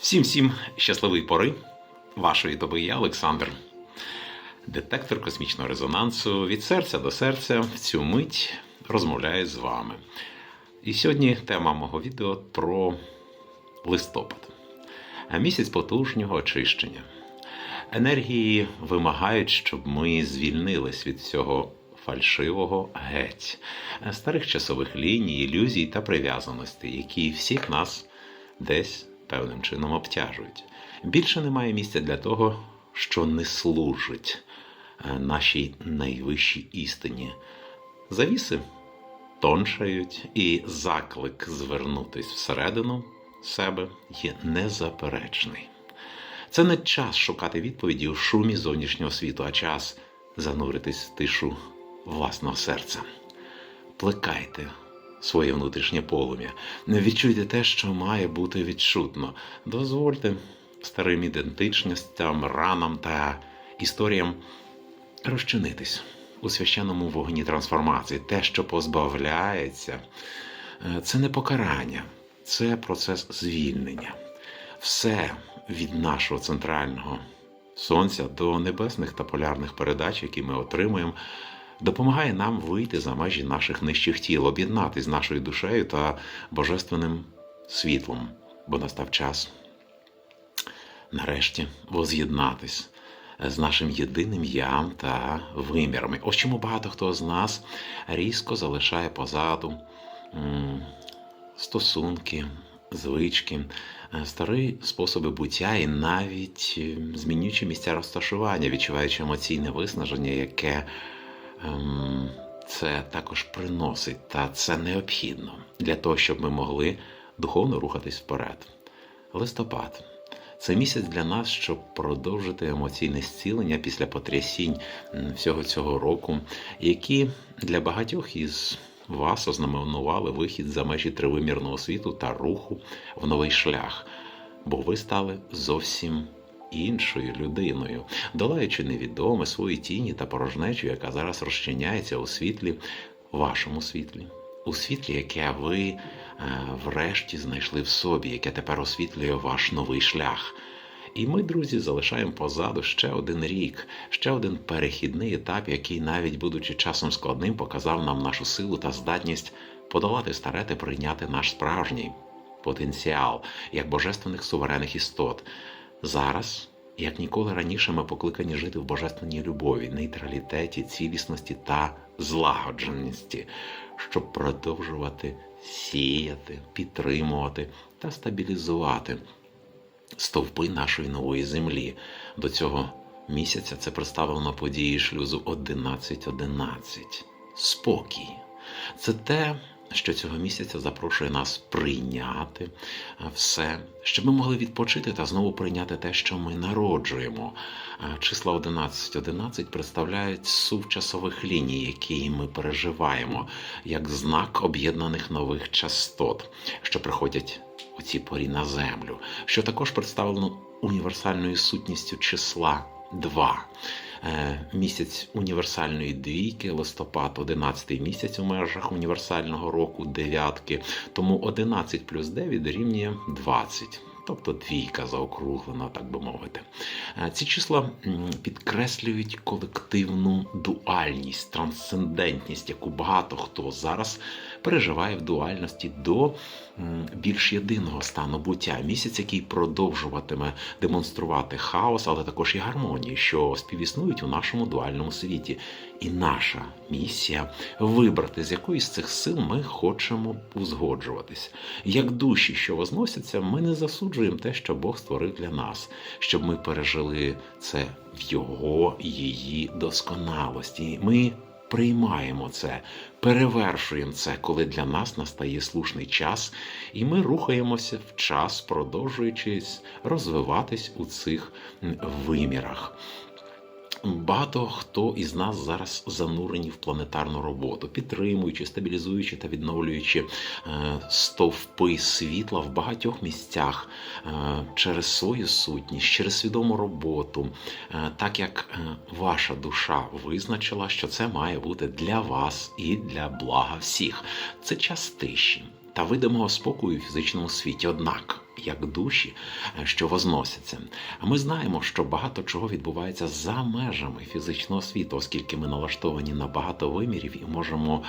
Всім всім щасливої пори вашої доби я, Олександр. Детектор космічного резонансу від серця до серця в цю мить розмовляє з вами. І сьогодні тема мого відео про листопад. Місяць потужнього очищення. Енергії вимагають, щоб ми звільнились від всього фальшивого геть, старих часових ліній, ілюзій та прив'язаностей, які всіх нас десь певним чином обтяжують. Більше немає місця для того, що не служить е, нашій найвищій істині. Завіси тоншають, і заклик звернутись всередину себе є незаперечний. Це не час шукати відповіді у шумі зовнішнього світу, а час зануритись в тишу власного серця. Плекайте своє внутрішнє полум'я. Відчуйте те, що має бути відчутно. Дозвольте старим ідентичностям, ранам та історіям розчинитись у священному вогні трансформації. Те, що позбавляється, е, це не покарання, це процес звільнення. Все від нашого центрального сонця до небесних та полярних передач, які ми отримуємо, допомагає нам вийти за межі наших нижчих тіл, об'єднатися з нашою душею та божественним світлом, бо настав час нарешті воз'єднатись з нашим єдиним ям та вимірами. Ось чому багато хто з нас різко залишає позаду стосунки, звички, е, старі способи буття і навіть змінюючи місця розташування, відчуваючи емоційне виснаження, яке це також приносить, та це необхідно для того, щоб ми могли духовно рухатись вперед. Листопад це місяць для нас, щоб продовжити емоційне зцілення після потрясінь всього цього року, які для багатьох із вас ознаменували вихід за межі тривимірного світу та руху в новий шлях, бо ви стали зовсім іншою людиною, долаючи невідоме свої тіні та порожнечу, яка зараз розчиняється у світлі, вашому світлі, у світлі, яке ви е, врешті знайшли в собі, яке тепер освітлює ваш новий шлях. І ми, друзі, залишаємо позаду ще один рік, ще один перехідний етап, який, навіть будучи часом складним, показав нам нашу силу та здатність подолати старе та прийняти наш справжній потенціал як божественних суверенних істот. Зараз, як ніколи раніше, ми покликані жити в божественній любові, нейтралітеті, цілісності та злагодженості, щоб продовжувати сіяти, підтримувати та стабілізувати стовпи нашої нової землі. До цього місяця це представлено події шлюзу 11.11. Спокій. Це те, що цього місяця запрошує нас прийняти все, щоб ми могли відпочити та знову прийняти те, що ми народжуємо. Числа 11.11 11 представляють сув часових ліній, які ми переживаємо, як знак об'єднаних нових частот, що приходять у цій порі на землю, що також представлено універсальною сутністю числа 2. Е, Місяць універсальної двійки, листопад, 11 місяць у межах універсального року дев'ятки. Тому 11 плюс 9 дорівнює 20. Тобто двійка заокруглена, так би мовити. Е, Ці числа підкреслюють колективну дуальність, трансцендентність, яку багато хто зараз переживає в дуальності до більш єдиного стану буття. Місяць, який продовжуватиме демонструвати хаос, але також і гармонії, що співіснують у нашому дуальному світі. І наша місія вибрати, з якої з цих сил ми хочемо узгоджуватись. Як душі, що возносяться, ми не засуджуємо те, що Бог створив для нас, щоб ми пережили це в Його її досконалості. Ми приймаємо це, перевершуємо це, коли для нас настає слушний час, і ми рухаємося в час, продовжуючись розвиватись у цих вимірах. Багато хто із нас зараз занурені в планетарну роботу, підтримуючи, стабілізуючи та відновлюючи е, стовпи світла в багатьох місцях е, через свою сутність, через свідому роботу, е, так як ваша душа визначила, що це має бути для вас і для блага всіх. Це час тиші. та видимого спокою в фізичному світі. Однак, як душі, е, що возносяться, ми знаємо, що багато чого відбувається за межами фізичного світу, оскільки ми налаштовані на багато вимірів і можемо.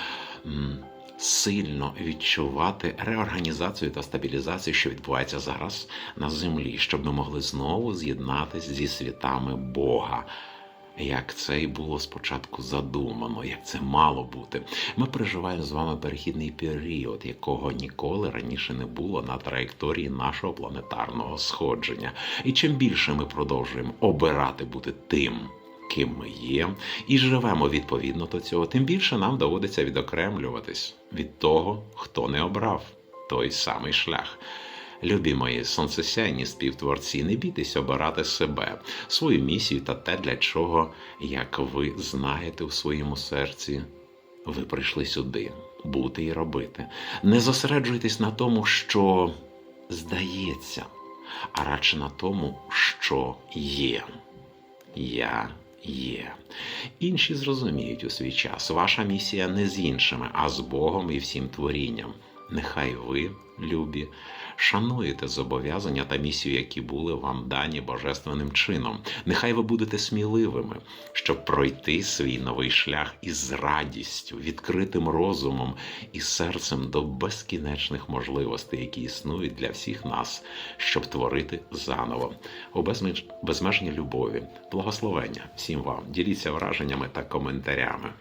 Сильно відчувати реорганізацію та стабілізацію, що відбувається зараз на землі, щоб ми могли знову з'єднатися зі світами Бога, як це і було спочатку задумано, як це мало бути. Ми переживаємо з вами перехідний період, якого ніколи раніше не було на траєкторії нашого планетарного сходження. І чим більше ми продовжуємо обирати бути тим. Ким ми є, і живемо відповідно до цього, тим більше нам доводиться відокремлюватись від того, хто не обрав той самий шлях. Любі мої сонцесяйні співтворці, не бійтесь обирати себе, свою місію та те, для чого, як ви знаєте у своєму серці, ви прийшли сюди бути і робити. Не зосереджуйтесь на тому, що здається, а радше на тому, що є. Я є. Інші зрозуміють у свій час. Ваша місія не з іншими, а з Богом і всім творінням. Нехай ви, любі, шануєте зобов'язання та місію, які були вам дані божественним чином. Нехай ви будете сміливими, щоб пройти свій новий шлях із радістю, відкритим розумом і серцем до безкінечних можливостей, які існують для всіх нас, щоб творити заново у безмеж... безмежній любові, благословення всім вам. Діліться враженнями та коментарями.